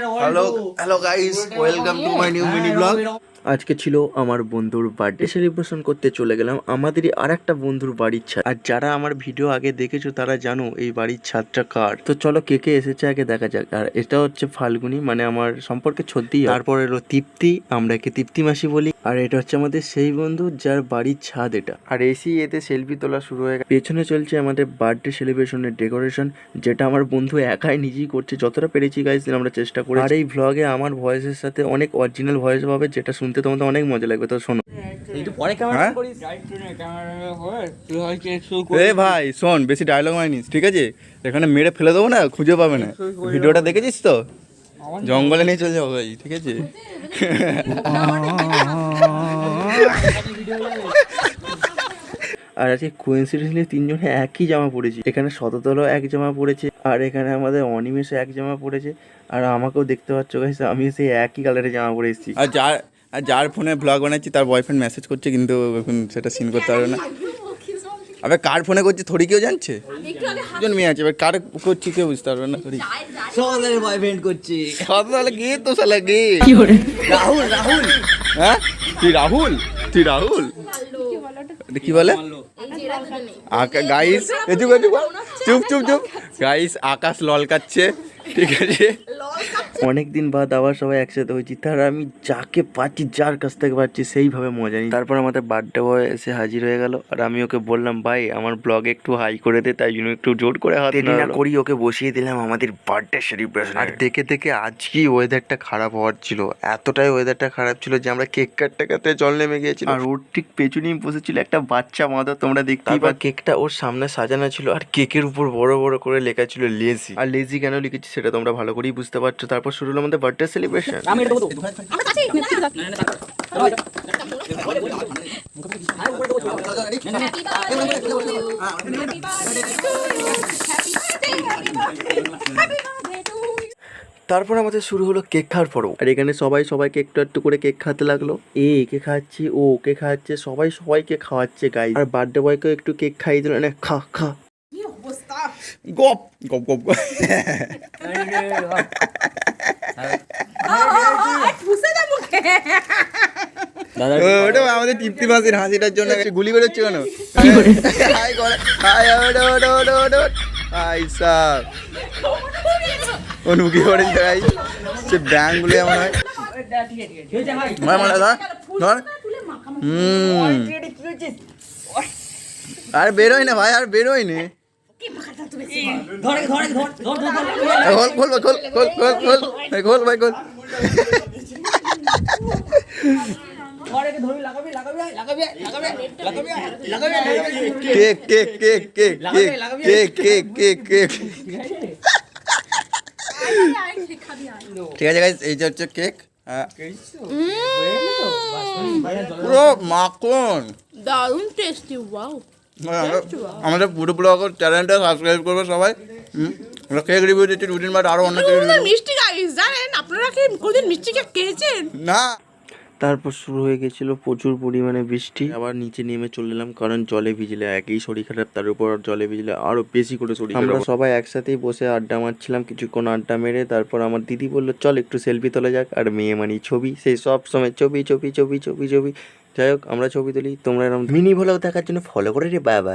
hello hello guys. Welcome to my new mini vlog. আজকে ছিল আমার বন্ধুর বার্থডে সেলিব্রেশন করতে চলে গেলাম। আমাদেরই আর একটা বন্ধুর বাড়ির ছাদ। আর যারা আমার ভিডিও আগে দেখেছ, তারা জানো এই বাড়ির ছাদটা কার। তো চলো কে কে এসেছে আগে দেখা যাক। আর এটা হচ্ছে ফাল্গুনি মানে আমার সম্পর্কে ছদ্দি তারপর এলো তৃপ্তি, আমরা একে তৃপ্তি মাসি বলি। আর এটা হচ্ছে আমাদের সেই বন্ধু যার বাড়ির ছাদ এটা। আর এসি এতে সেলফি তোলা শুরু হয়ে গেছে পেছনে চলছে আমাদের বার্থডে সেলিব্রেশনের ডেকোরেশন যেটা আমার বন্ধু একাই নিজেই করছে। যতটা পেরেছি গাইজ আমরা চেষ্টা করি আর এই ভ্লগে আমার ভয়েসের সাথে অনেক অরিজিনাল ভয়েস পাবে, যেটা শুনতে তোমাদের অনেক মজা লাগবে তো শোনো। হ্যাঁ? এ ভাই শোন বেশি ডায়লগ মারিনিস ঠিক আছে? এখানে মেরে ফেলে দেবো না খুঁজে পাবে না। ভিডিওটা দেখেছিস তো? জঙ্গলে নিয়ে চলে যাব ভাই ঠিক আছে? আর আজকে কোয়েন্সিডেন্সলি তিনজনে একই জামা পরেছি। এখানে শততলও এক জামা পরেছে আর এখানে আমাদের অনিমেষও এক জামা পরেছে আর আমাকেও দেখতে পাচ্ছ গাইস আমি সেই একই কালারের জামা পরে এসেছি। আর যার আর যার ফোনে ব্লগ বানাচ্ছি তার বয়ফ্রেন্ড মেসেজ করছে কিন্তু এখন সেটা সিন করতে পারবে না। আবে কার ফোনে করছি থরি কেউ জানছে? দুজন মেয়ে আছে এবার কার করছি কেউ বুঝতে পারবে না থরি। সকালের বয়ফ্রেন্ড করছি। সালে কি তো সালে কি? রাহুল রাহুল। হ্যাঁ? তুই রাহুল? তুই রাহুল? কি বলে? গাইস চুপ চুপ চুপ চুপ চুপ। গাইস আকাশ ললকাচ্ছে ঠিক আছে? অনেক দিন বাদ আবার সবাই একসাথে হয়েছি। তার আমি যাকে পাচ্ছি যার কাছ থেকে পাচ্ছি সেইভাবে মজা নিই তারপর আমাদের বার্থডে বয় এসে হাজির হয়ে গেল। আর আমি ওকে বললাম ভাই আমার ব্লগে একটু হাই করে দে তাই জন্য একটু জোর করে হাত না করি ওকে বসিয়ে দিলাম আমাদের বার্থডে সেলিব্রেশন আর দেখে দেখে আজকেই ওয়েদারটা খারাপ হওয়ার ছিল। এতটাই ওয়েদারটা খারাপ ছিল যে আমরা কেক কাটতে কাটতে জল নেমে গিয়েছিল। আর ওর ঠিক পেছনেই বসেছিল একটা বাচ্চা মাদা তোমরা দেখতেই বা কেকটা ওর সামনে সাজানো ছিল আর কেকের উপর বড় বড় করে লেখা ছিল লেজি আর লেজি কেন লিখেছি সেটা তোমরা ভালো করেই বুঝতে পারছ। তারপর শুরু হলো আমাদের বার্থডে সেলিব্রেশন আমি এটা দেবো তারপর আমাদের শুরু হলো কেক খাওয়ার পর্ব আর এখানে সবাই সবাইকে একটু একটু করে কেক খাতে লাগল এ কে খাচ্ছে ও কে খাচ্ছে সবাই সবাইকে খাওয়াচ্ছে গাই আর বার্থডে বয়কে একটু কেক খাইয়ে দিল না খা খা গপ গপ গপ ওটা আমাদের তৃপ্তি মাসির হাসিটার জন্য গুলি বেরোচ্ছে কেন ও নুকিয়ে পড়ে যাই সে ব্যাংগুলো এমন হয় হুম আর বেরোয় না ভাই আর বেরোয় না ধরে ধরে ধর ধর ধর খোল খোল খোল খোল খোল খোল ভাই, খোল ভাই খোল। ধরে ধরে লাগাবি লাগাবি লাগাবি লাগাবি লাগাবি লাগাবি লাগাবি cake cake cake cake cake cake cake cake cake ঠিক আছে গাইস এই যে হচ্ছে কেক পুরো মাখন। দারুণ টেস্টি ওয়াও আমাদের পুরো ব্লগের চ্যানেলটা সাবস্ক্রাইব করবে সবাই। আমরা কেক রিভিউ দিচ্ছি দুদিন বাদ আরও অন্য মিষ্টি গাইস জানেন? আপনারা কি কোনদিন মিষ্টি কেক খেয়েছেন? না। তারপর শুরু হয়ে গেছিল প্রচুর পরিমাণে বৃষ্টি। আবার নিচে নেমে চলে এলাম কারণ জলে ভিজলে একই শরীর খারাপ তার উপর জলে ভিজলে আরও বেশি করে শরীর আমরা সবাই একসাথেই বসে আড্ডা মারছিলাম কিছুক্ষণ আড্ডা মেরে তারপর আমার দিদি বলল চল একটু সেলফি তোলা যাক আর মেয়ে মানি ছবি সেই সব সময় ছবি ছবি ছবি ছবি ছবি। যাই হোক আমরা ছবি তুলি তোমরা এরকম মিনি ভ্লগ দেখার জন্য ফলো করে রে বাবা।